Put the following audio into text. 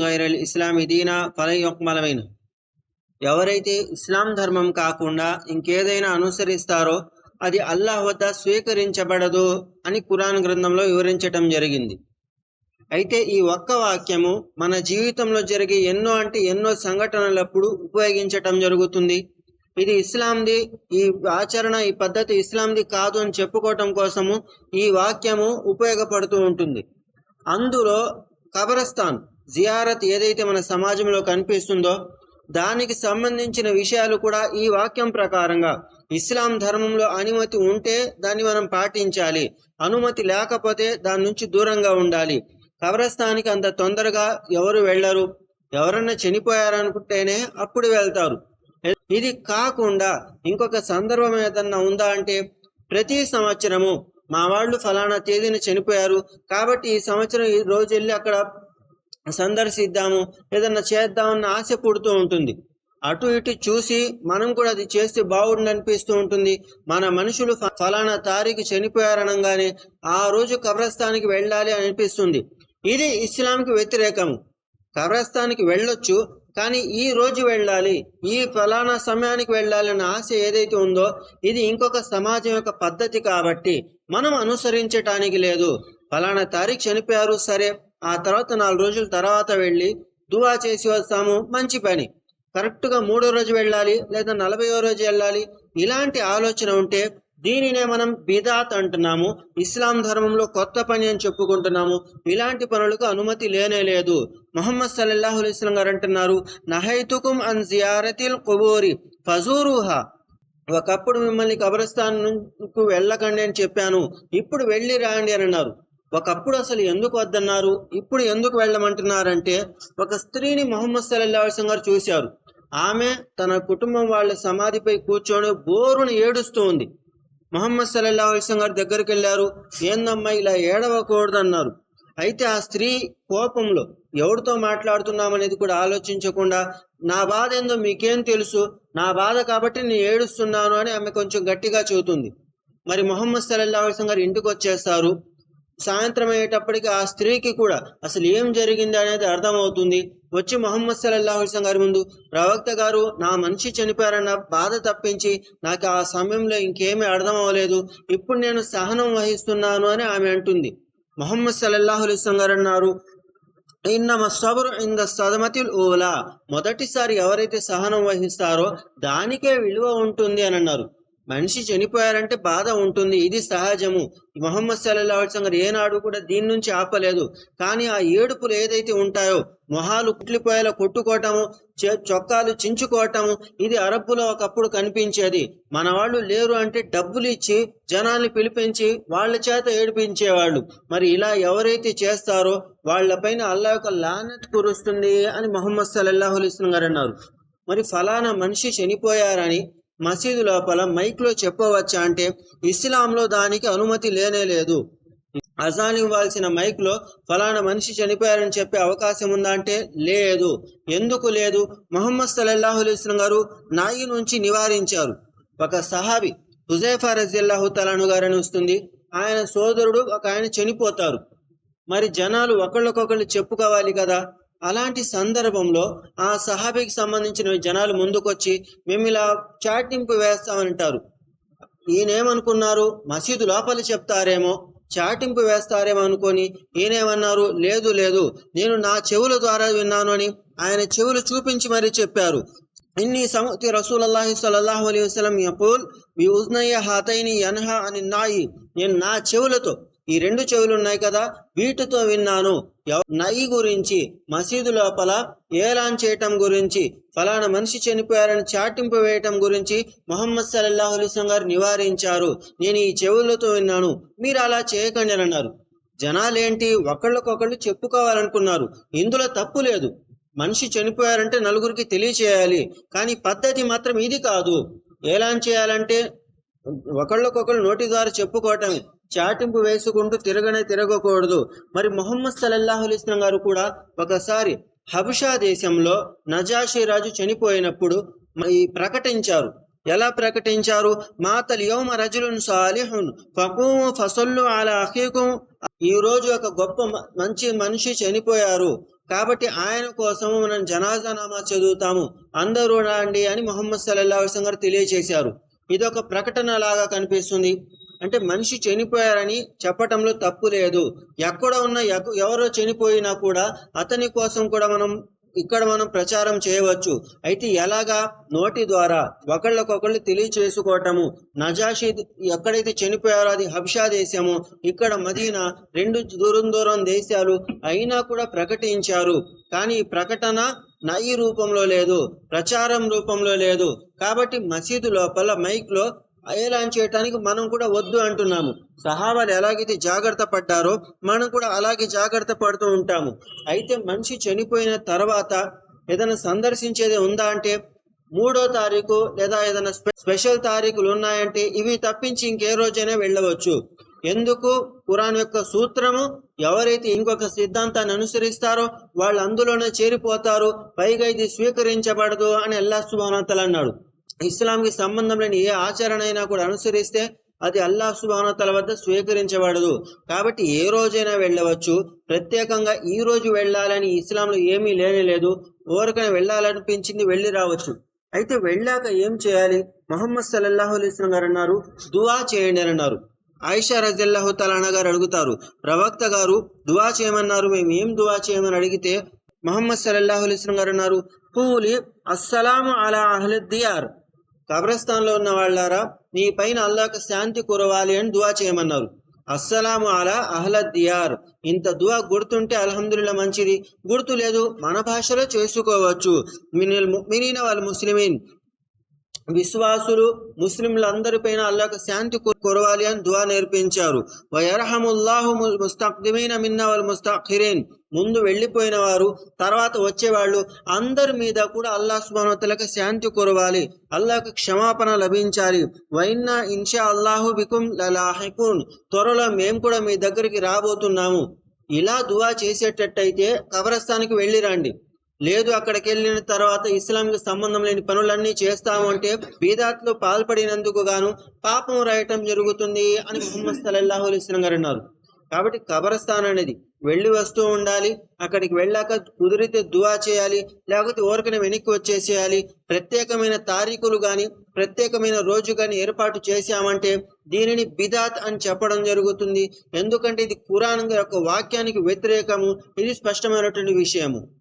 గైరల్ ఎవరైతే ఇస్లాం ధర్మం కాకుండా ఇంకేదైనా అనుసరిస్తారో అది అల్లాహ్ వద్ద స్వీకరించబడదు అని కురాన్ గ్రంథంలో వివరించటం జరిగింది. అయితే ఈ ఒక్క వాక్యము మన జీవితంలో జరిగే ఎన్నో అంటే ఎన్నో సంఘటనలప్పుడు ఉపయోగించటం జరుగుతుంది. ఇది ఇస్లాంది ఈ ఆచరణ ఈ పద్ధతి ఇస్లాంది కాదు అని చెప్పుకోవటం కోసము ఈ వాక్యము ఉపయోగపడుతూ ఉంటుంది. అందులో కబరస్థాన్ జియారత్ ఏదైతే మన సమాజంలో కనిపిస్తుందో దానికి సంబంధించిన విషయాలు కూడా ఈ వాక్యం ప్రకారంగా ఇస్లాం ధర్మంలో అనుమతి ఉంటే దాన్ని మనం పాటించాలి. అనుమతి లేకపోతే దాని నుంచి దూరంగా ఉండాలి. కబరస్థానికి అంత తొందరగా ఎవరు వెళ్ళరు. ఎవరన్నా చనిపోయారనుకుంటేనే అప్పుడు వెళ్తారు. ఇది కాకుండా ఇంకొక సందర్భం ఏదన్నా ఉందా అంటే ప్రతి సంవత్సరము మా వాళ్ళు ఫలానా తేదీన చనిపోయారు. కాబట్టి ఈ సంవత్సరం ఈ రోజు వెళ్ళి అక్కడ సందర్శిద్దాము ఏదన్నా చేద్దామన్న ఆశ పుడుతూ ఉంటుంది. అటు ఇటు చూసి మనం కూడా అది చేస్తే బాగుండు అనిపిస్తూ ఉంటుంది. మన మనుషులు ఫలానా తారీఖు చనిపోయారనగానే ఆ రోజు కబ్రస్థానికి వెళ్ళాలి అనిపిస్తుంది. ఇది ఇస్లాంకి వ్యతిరేకము. కబ్రస్థానికి వెళ్ళొచ్చు కానీ ఈ రోజు వెళ్ళాలి ఈ ఫలానా సమయానికి వెళ్ళాలి అన్న ఆశ ఏదైతే ఉందో ఇది ఇంకొక సమాజం యొక్క పద్ధతి కాబట్టి మనం అనుసరించటానికి లేదు. ఫలానా తారీఖు చనిపోయారు సరే. ఆ తర్వాత నాలుగు రోజుల తర్వాత వెళ్ళి దువా చేసి వస్తాము మంచి పని. కరెక్ట్గా మూడో రోజు వెళ్ళాలి లేదా నలభైయో రోజు వెళ్ళాలి ఇలాంటి ఆలోచన ఉంటే దీనినే మనం బిదాత్ అంటున్నాము. ఇస్లాం ధర్మంలో కొత్త పని అని చెప్పుకుంటున్నాము. ఇలాంటి పనులకు అనుమతి లేనే లేదు. మొహమ్మద్ సల్లల్లాహు ఇస్లాం గారు అంటున్నారు నహైతుకుం అన్ జియారతిల్ కుబూరి ఫజూరుహా. ఒకప్పుడు మిమ్మల్ని కబరస్థాన్కు వెళ్ళకండి అని చెప్పాను. ఇప్పుడు వెళ్ళి రాండి అని అన్నారు. ఒకప్పుడు అసలు ఎందుకు వద్దన్నారు? ఇప్పుడు ఎందుకు వెళ్ళమంటున్నారంటే ఒక స్త్రీని మొహమ్మద్ సల్లా అలైహి గారు చూశారు. ఆమె తన కుటుంబం వాళ్ళ సమాధిపై కూర్చొని బోరును ఏడుస్తూ ఉంది. మొహమ్మద్ సల్లా అలైహి గారి దగ్గరికి వెళ్ళారు. ఏందమ్మా ఇలా ఏడవకూడదన్నారు. అయితే ఆ స్త్రీ కోపంలో ఎవరితో మాట్లాడుతున్నామనేది కూడా ఆలోచించకుండా నా బాధ ఏందో మీకేం తెలుసు నా బాధ కాబట్టి నేను ఏడుస్తున్నాను అని ఆమె కొంచెం గట్టిగా చెబుతుంది. మరి మొహమ్మద్ సల్లల్లా అలైహి గారు ఇంటికి వచ్చేస్తారు. సాయంత్రం అయ్యేటప్పటికి ఆ స్త్రీకి కూడా అసలు ఏం జరిగింది అనేది అర్థమవుతుంది. వచ్చి మొహమ్మద్ సల్లల్లాహు అలైహి గారి ముందు ప్రవక్త గారు నా మనిషి చనిపోయారన్న బాధ తప్పించి నాకు ఆ సమయంలో ఇంకేమీ అర్థం అవ్వలేదు ఇప్పుడు నేను సహనం వహిస్తున్నాను అని ఆమె అంటుంది. మొహమ్మద్ సల్లల్లాహు అలైహి గారు అన్నారు ఇన్నమ సబరు ఇంద సదమతిల్ ఊలా. మొదటిసారి ఎవరైతే సహనం వహిస్తారో దానికే విలువ ఉంటుంది అని అన్నారు. మనిషి చనిపోయారంటే బాధ ఉంటుంది. ఇది సహజము. మొహమ్మద్ సల్లల్లాహు సంగర్ ఏనాడు కూడా దీని నుంచి ఆపలేదు. కానీ ఆ ఏడుపులు ఏదైతే ఉంటాయో మొహాలు కుట్లిపోయేలా కొట్టుకోవటము చొక్కాలు చించుకోవటము ఇది అరబ్బులో ఒకప్పుడు కనిపించేది. మన వాళ్ళు లేరు అంటే డబ్బులు ఇచ్చి జనాల్ని పిలిపించి వాళ్ళ చేత ఏడిపించేవాళ్ళు. మరి ఇలా ఎవరైతే చేస్తారో వాళ్ళపైన అల్లా యొక్క లానత్ కురుస్తుంది అని మొహమ్మద్ సల్లల్లాహు గారు అన్నారు. మరి ఫలానా మనిషి చనిపోయారని మసీదు లోపల మైక్లో చెప్పవచ్చా అంటే ఇస్లాంలో దానికి అనుమతి లేనే లేదు. అజాన్ ఇవ్వాల్సిన మైక్లో ఫలానా మనిషి చనిపోయారని చెప్పే అవకాశం ఉందా అంటే లేదు. ఎందుకు లేదు? మొహమ్మద్ సల్లల్లాహు అలైహి గారు నాయి నుంచి నివారించారు. ఒక సహాబి హుజైఫా రజిల్లాహు తలాను గారని వస్తుంది. ఆయన సోదరుడు ఒక ఆయన చనిపోతారు. మరి జనాలు ఒకళ్ళకొకళ్ళు చెప్పుకోవాలి కదా. అలాంటి సందర్భంలో ఆ సహాబీకి సంబంధించిన జనాలు ముందుకొచ్చి మేము ఇలా చాటింపు వేస్తామంటారు. ఈయనేమనుకున్నారు? మసీదు లోపల చెప్తారేమో. చాటింపు వేస్తారేమో అనుకొని ఈయనేమన్నారు? లేదు లేదు. నేను నా చెవుల ద్వారా విన్నాను అని ఆయన చెవులు చూపించి మరీ చెప్పారు. ఇన్ని సముతి రసూలల్లాహి సల్లల్లాహు అలైహి వసలం యపూల్ మీ ఉజ్నయ్య హాతైని యన్హా అని నాయి నేను నా చెవులతో ఈ రెండు చెవులు ఉన్నాయి కదా వీటితో విన్నాను. నయి గురించి మసీదు లోపల ఏలాన్ చేయటం గురించి ఫలానా మనిషి చనిపోయారని చాటింపు వేయటం గురించి మొహమ్మద్ సల్లాహు అలీస్లం గారు నివారించారు. నేను ఈ చెవులతో విన్నాను. మీరు అలా చేయకండి అని అన్నారు. జనాలేంటి? ఒకళ్ళకొకళ్ళు చెప్పుకోవాలనుకున్నారు. ఇందులో తప్పు లేదు. మనిషి చనిపోయారంటే నలుగురికి తెలియచేయాలి. కానీ పద్ధతి మాత్రం ఇది కాదు. ఏలాన్ చేయాలంటే ఒకళ్ళకొకళ్ళు నోటి ద్వారా చెప్పుకోవటమే. చాటింపు వేసుకుంటూ తిరగనే తిరగకూడదు. మరి మొహమ్మద్ సల్లల్లాహు అలైహి గారు కూడా ఒకసారి హబుషా దేశంలో నజాషి రాజు చనిపోయినప్పుడు ప్రకటించారు. ఎలా ప్రకటించారు? మాతల్ యౌమ రజులున్ సాలిహున్ ఫకూము ఫసల్లు అలా అఖీకు. ఈ రోజు ఒక గొప్ప మంచి మనిషి చనిపోయారు. కాబట్టి ఆయన కోసం మనం జనాజా చదువుతాము. అందరూ రండి అని మొహమ్మద్ సల్లల్లాహు గారు తెలియజేశారు. ఇది ఒక ప్రకటన లాగా కనిపిస్తుంది. అంటే మనిషి చనిపోయారని చెప్పటంలో తప్పు లేదు. ఎక్కడ ఉన్న ఎవరో చనిపోయినా కూడా అతని కోసం కూడా మనం ఇక్కడ మనం ప్రచారం చేయవచ్చు. అయితే ఎలాగా? నోటి ద్వారా. ఒకళ్ళకొకళ్ళు తెలియచేసుకోవటము. నజాషి ఎక్కడైతే చనిపోయారో అది హబ్షా దేశము. ఇక్కడ మదీనా రెండు దూరం దూరం దేశాలు అయినా కూడా ప్రకటించారు. కానీ ఈ ప్రకటన నయి రూపంలో లేదు. ప్రచారం రూపంలో లేదు. కాబట్టి మసీదు లోపల మైక్లో ఏలాన్ చేయటానికి మనం కూడా వద్దు అంటున్నాము. సహాబాలు ఎలాగైతే జాగ్రత్త పడ్డారో మనం కూడా అలాగే జాగ్రత్త పడుతూ ఉంటాము. అయితే మనిషి చనిపోయిన తర్వాత ఏదైనా సందర్శించేది ఉందా అంటే మూడో తారీఖు లేదా ఏదైనా స్పె- స్పెషల్ తారీఖులు ఉన్నాయంటే ఇవి తప్పించి ఇంకే రోజైనా వెళ్ళవచ్చు. ఎందుకు? ఖురాన్ యొక్క సూత్రము ఎవరైతే ఇంకొక సిద్ధాంతాన్ని అనుసరిస్తారో వాళ్ళు అందులోనే చేరిపోతారు. పైగా ఇది స్వీకరించబడదు అని అల్లా సుబానతలు అన్నాడు. ఇస్లాంకి సంబంధం లేని ఏ ఆచరణ అయినా కూడా అనుసరిస్తే అది అల్లాహ్ సుబానతల వద్ద స్వీకరించబడదు. కాబట్టి ఏ రోజైనా వెళ్ళవచ్చు. ప్రత్యేకంగా ఈ రోజు వెళ్ళాలని ఇస్లాంలో ఏమీ లేనే లేదు. ఎవరికైనా వెళ్ళాలనిపించింది వెళ్ళి రావచ్చు. అయితే వెళ్ళాక ఏం చేయాలి? మొహమ్మద్ సల్లల్లాహు అలీస్లం గారు అన్నారు దువా చేయండి అని అన్నారు. ఆయిషా రజల్లాహు తలానా గారు అడుగుతారు ప్రవక్త గారు దువా చేయమన్నారు మేము ఏం దువా చేయమని అడిగితే మొహమ్మద్ సల్లల్లాహు అలీస్లం గారు అన్నారు పూలి అస్సలాము అలా అహ్లద్దియార్ కబ్రస్థాన్లో ఉన్న వాళ్ళారా? నీ పైన అల్లాహ్ శాంతి కురవాలి అని దువా చేయమన్నారు. అస్సలాము అలా అహ్లద్ దియార్. ఇంత దువా గుర్తుంటే అల్హమ్దుల్లా మంచిది. గుర్తు లేదు మన భాషలో చేసుకోవచ్చు. మినిల్ మినీన వాళ్ళ ముస్లిమీన్. విశ్వాసులు ముస్లింలందరిపైన అల్లాహ్ శాంతి కురవాలి అని దువా నేర్పించారు. వయర్హముల్లాహు ము- మిన్న వాళ్ళు ముస్తాఖిరేన్ ముందు వెళ్ళిపోయిన వారు తర్వాత వచ్చేవాళ్ళు అందరి మీద కూడా అల్లాహ్ సుబానోతలకు శాంతి కురవాలి అల్లాహ్కి క్షమాపణ లభించాలి. వైన్నా ఇన్షా అల్లాహు బికుం లలాహికున్. త్వరలో మేము కూడా మీ దగ్గరికి రాబోతున్నాము. ఇలా దువా చేసేటట్టయితే కబరస్థానికి వెళ్ళి రండి లేదు అక్కడికి వెళ్ళిన తర్వాత ఇస్లాంకి సంబంధం లేని పనులన్నీ చేస్తాము అంటే బీదాత్లో పాల్పడినందుకు గాను పాపం రాయటం జరుగుతుంది అని ముహమ్మద్ సల్లల్లాహు అలైహి గారు అన్నారు. కాబట్టి కబరస్థాన్ అనేది వెళ్ళి వస్తూ ఉండాలి. అక్కడికి వెళ్ళాక కుదిరితే దువా చేయాలి. లేకపోతే ఓరికన వెనక్కి వచ్చేసేయాలి. ప్రత్యేకమైన తారీఖులు కానీ ప్రత్యేకమైన రోజు కానీ ఏర్పాటు చేశామంటే దీనిని బిదాత్ అని చెప్పడం జరుగుతుంది. ఎందుకంటే ఇది కురాన్ యొక్క వాక్యానికి వ్యతిరేకము. ఇది స్పష్టమైనటువంటి విషయము.